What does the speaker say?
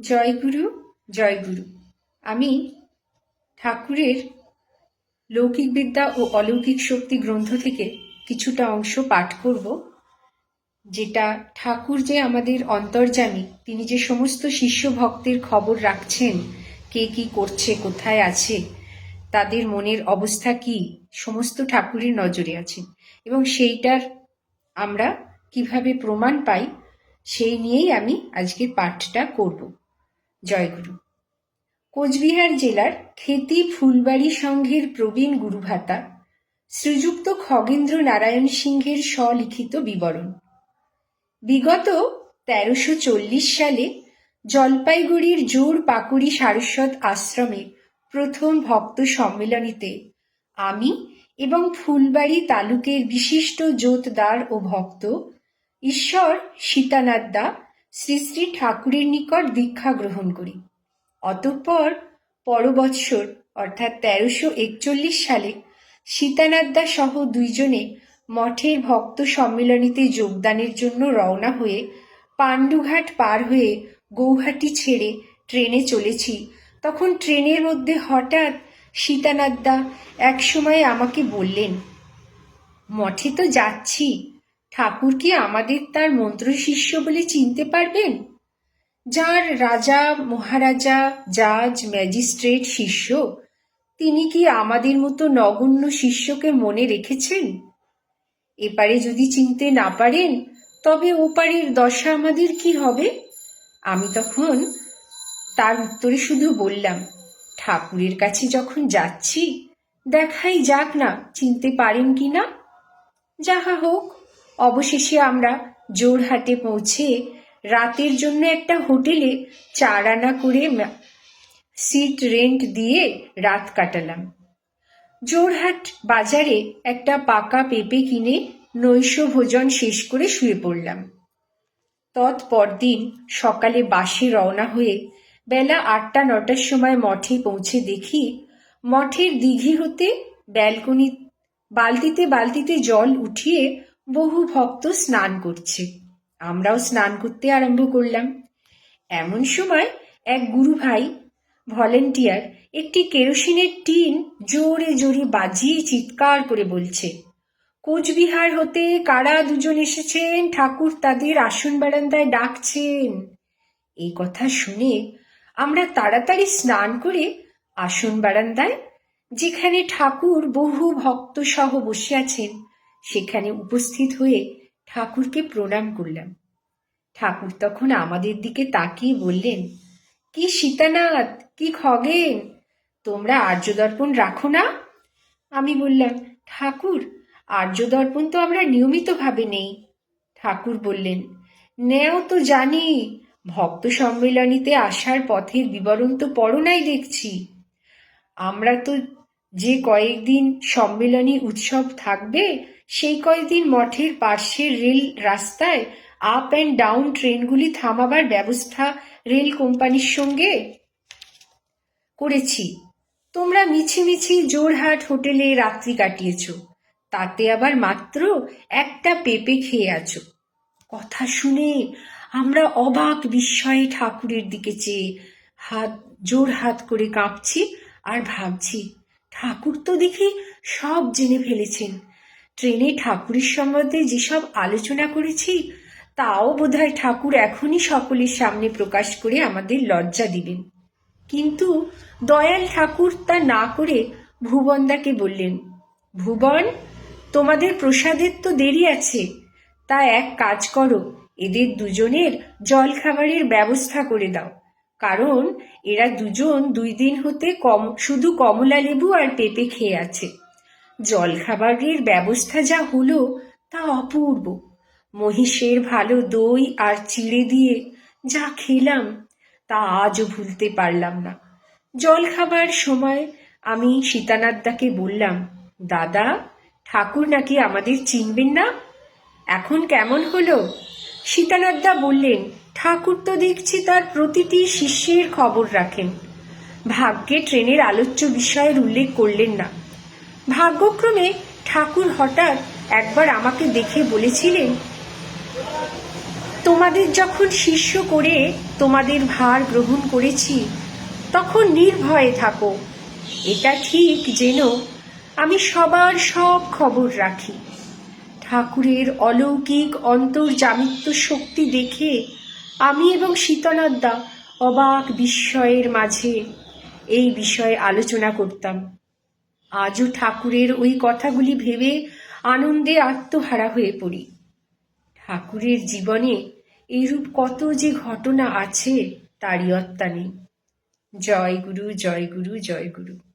জয়গুরু জয়গুরু আমি ঠাকুরের লৌকিক বিদ্যা ও অলৌকিক শক্তি গ্রন্থ থেকে কিছুটা অংশ পাঠ করব, যেটা ঠাকুর যে আমাদের অন্তর্জামী তিনি যে সমস্ত শিষ্য ভক্তের খবর রাখছেন, কে কি করছে, কোথায় আছে, তাদের মনের অবস্থা কি, সমস্ত ঠাকুরের নজরে আছেন এবং সেইটার আমরা কীভাবে প্রমাণ পাই, সেই নিয়েই আমি আজকের পাঠটা করব। জয়গুরু। কোচবিহার জেলার খেতি ফুলবাড়ি সংঘের প্রবীণ গুরুভাতা শ্রীযুক্ত খগেন্দ্র নারায়ণ সিংহের স্বলিখিত বিবরণ। বিগত তেরোশো চল্লিশ সালে জলপাইগুড়ির জোর পাকুড়ি সারস্বত আশ্রমে প্রথম ভক্ত সম্মেলনীতে আমি এবং ফুলবাড়ি তালুকের বিশিষ্ট জোতদার ও ভক্ত ঈশ্বর সীতানাথদা শ্রী শ্রী ঠাকুরের নিকট দীক্ষা গ্রহণ করি। অতঃপর পরবৎসর, অর্থাৎ তেরোশো একচল্লিশ সালে সীতানাথদা সহ দুইজনে মঠের ভক্ত সম্মেলনীতে যোগদানের জন্য রওনা হয়ে পাণ্ডুঘাট পার হয়ে গৌহাটি ছেড়ে ট্রেনে চলেছি। তখন ট্রেনের মধ্যে হঠাৎ সীতানাথদা একসময় আমাকে বললেন, মঠে তো যাচ্ছি। ঠাকুর কি আমাদের তার মন্ত্র শিষ্য বলে চিনতে পারবেন? যার রাজা, মহারাজা, জাজ, ম্যাজিস্ট্রেট, শিষ্য, তিনি কি আমাদের মতো নগণ্য শিষ্যকে মনে রেখেছেন? এপারে যদি চিনতে না পারেন, তবে ওপারের দশা আমাদের কি হবে? আমি তখন তার উত্তরে শুধু বললাম, ঠাকুরের কাছে যখন যাচ্ছি, দেখাই যাক না, চিনতে পারেন কি না? যাহা হোক অবশেষে আমরা জোরহাটে পৌঁছে রাতের জন্য একটা হোটেলে চার আনা করে সিট রেন্ট দিয়ে রাত কাটালাম। জোরহাট বাজারে একটা পাকা পেঁপে কিনে নৈশ ভোজন শেষ করে শুয়ে পড়লাম। তৎপরদিন সকালে বাসে রওনা হয়ে বেলা আটটা নটার সময় মঠে পৌঁছে দেখি মঠের দিঘি হতে ব্যালকনি, বালতিতে বালতিতে জল উঠিয়ে বহু ভক্ত স্নান করছে। আমরাও স্নান করতে আরম্ভ করলাম। এমন সময় এক গুরু ভাই, ভলেন্টিয়ার, একটি কেরোসিনের টিন জোরে জোরে বাজিয়ে চিৎকার করে বলছে, কোচবিহার হতে কারা দুজন এসেছেন? ঠাকুর তাদের আসন বারান্দায় ডাকছেন। এই কথা শুনে আমরা তাড়াতাড়ি স্নান করে আসন বারান্দায়, যেখানে ঠাকুর বহু ভক্ত সহ বসে আছেন সেখানে উপস্থিত হয়ে ঠাকুরকে প্রণাম করলাম। ঠাকুর তখন আমাদের দিকে তাকিয়ে বললেন, কি সীতানাথ, কি খগেন? তোমরা আর্যদর্পণ রাখো না? আমি বললাম, ঠাকুর, আর্যদর্পণ তো আমরা নিয়মিতভাবে নেই। ঠাকুর বললেন, নেও তো জানি, ভক্ত সম্মেলনীতে আসার পথের বিবরণ তো পড়ো নাই দেখছি। আমরা তো যে কয়েকদিন সম্মেলনী উৎসব থাকবে, সেই কয়েকদিন মঠের পার্শ্বের রেল রাস্তায় আপ অ্যান্ড ডাউন ট্রেনগুলি থামাবার ব্যবস্থা রেল কোম্পানির সঙ্গে করেছি। তোমরা মিছিমিছি জোরহাট হোটেলে রাত্রি কাটিয়েছ, তাতে আবার মাত্র একটা পেঁপে খেয়ে আছো। কথা শুনে আমরা অবাক বিস্ময়ে ঠাকুরের দিকে চেয়ে হাত জোর হাত করে কাঁপছি আর ভাবছি ঠাকুর তো দেখি সব জেনে ফেলেছেন। ট্রেনে ঠাকুরের সম্বন্ধে যেসব আলোচনা করেছি, তাও বোধহয় ঠাকুর এখনই সকলের সামনে প্রকাশ করে আমাদের লজ্জা দিবেন। কিন্তু দয়াল ঠাকুর তা না করে ভুবনদাকে বললেন, ভুবন, তোমাদের প্রসাদের তো দেরি আছে। তা এক কাজ করো, এদের দুজনের জল খাবারের ব্যবস্থা করে দাও। কারণ এরা দুজন দুই দিন হতে কম, শুধু কমলা লেবু আর পেঁপে খেয়ে আছে। জল খাবারের ব্যবস্থা যা হলো তা অপূর্ব। মহিষের ভালো দই আর চিড়ে দিয়ে যা খেলাম, তা আজও ভুলতে পারলাম না। জল খাবার সময় আমি সীতানাথদাকে বললাম, দাদা, ঠাকুর নাকি আমাদের চিনবেন না? এখন কেমন হলো? সীতানাথদা বললেন ঠাকুর তো দেখছি তার প্রতিটি শিষ্যের খবর রাখেন ভাগ্যে ট্রেনের আলোচ্য বিষয়ের উল্লেখ করলেন না। ভাগ্যক্রমে ঠাকুর হঠাৎ একবার আমাকে দেখে বলেছিলেন, তোমাদের যখন শিষ্য করে তোমাদের ভার গ্রহণ করেছি, তখন নির্ভয়ে থাকো। এটা ঠিক যেন আমি সবার সব খবর রাখি। ঠাকুরের অলৌকিক অন্তর্জামিত্ব শক্তি দেখে আমি এবং শীতলাদ্দা অবাক বিস্ময়ের মাঝে এই বিষয়ে আলোচনা করতাম। আজও ঠাকুরের ওই কথাগুলি ভেবে আনন্দে আত্মহারা হয়ে পড়ি। ঠাকুরের জীবনে এইরূপ কত যে ঘটনা আছে, তারই অত্তা নেই। জয় গুরু জয় গুরু জয় গুরু।